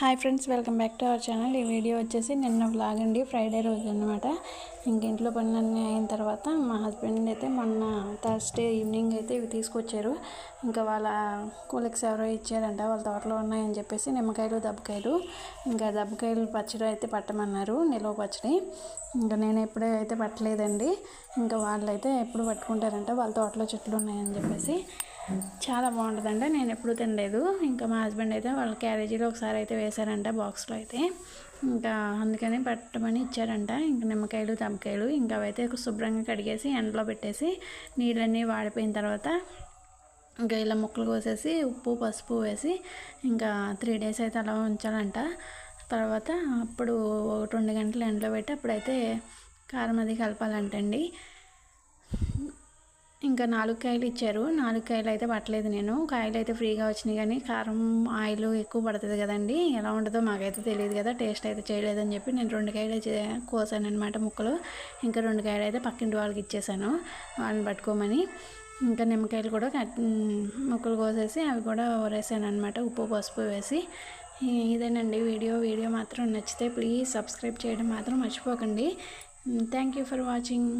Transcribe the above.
Hi friends welcome back to our channel. ఈ video వచ్చేసి నిన్న వ్లాగ్ అండి ఫ్రైడే రోజు అనమాట ఇంకింట్లో పనులన్నీ అయిన తర్వాత మా హస్బెండ్ అయితే మొన్న థర్స్డే ఈవినింగ్ అయితే ఇవి తీసుకొచ్చారు. ఇంకా వాళ్ళ కూలిక్స్ ఎవరో ఇచ్చారంట వాళ్ళ తోటలో ఉన్నాయని చెప్పేసి నిమ్మకాయలు దబ్బకాయలు. ఇంకా దబ్బకాయలు పచ్చడి అయితే పట్టమన్నారు నిలువ పచ్చడి. ఇంకా నేను ఎప్పుడూ అయితే పట్టలేదండి. ఇంకా వాళ్ళైతే ఎప్పుడు పట్టుకుంటారంట వాళ్ళ తోటలో చెట్లు ఉన్నాయని చెప్పేసి. చాలా బాగుంటుందంట నేను ఎప్పుడు తినలేదు. ఇంకా మా హస్బెండ్ అయితే వాళ్ళ క్యారేజీలో ఒకసారి అయితే వేశారంట బాక్స్లో అయితే. ఇంకా అందుకని పట్టమని ఇచ్చారంట. ఇంకా నిమ్మకాయలు తమ్మకాయలు ఇంకా అవైతే శుభ్రంగా కడిగేసి ఎండలో పెట్టేసి నీళ్ళన్నీ వాడిపోయిన తర్వాత ఇంకా ఇలా ముక్కలు కోసేసి ఉప్పు పసుపు వేసి ఇంకా త్రీ డేస్ అయితే అలా ఉంచాలంట. తర్వాత అప్పుడు ఒకటి రెండు గంటలు ఎండలో పెట్టి అప్పుడైతే కారం అది కలపాలంటండి. ఇంకా నాలుగు కాయలు ఇచ్చారు. నాలుగు కాయలు అయితే పట్టలేదు నేను. కాయలు అయితే ఫ్రీగా వచ్చినాయి కానీ కారం ఆయిల్ ఎక్కువ పడుతుంది కదండి. ఎలా ఉంటుందో మాకైతే తెలియదు కదా. టేస్ట్ అయితే చేయలేదని చెప్పి నేను రెండు కాయలు కోసాను అనమాట ముక్కలు. ఇంకా రెండు కాయలు అయితే పక్కింటి వాళ్ళకి ఇచ్చేసాను. వాళ్ళని పట్టుకోమని ఇంకా నిమ్మకాయలు కూడా కట్ ముక్కలు కోసేసి అవి కూడా ఊరేసాను అనమాట ఉప్పు పసుపు వేసి. ఇదేనండి వీడియో. వీడియో మాత్రం నచ్చితే ప్లీజ్ సబ్స్క్రైబ్ చేయడం మాత్రం మర్చిపోకండి. Thank you for watching.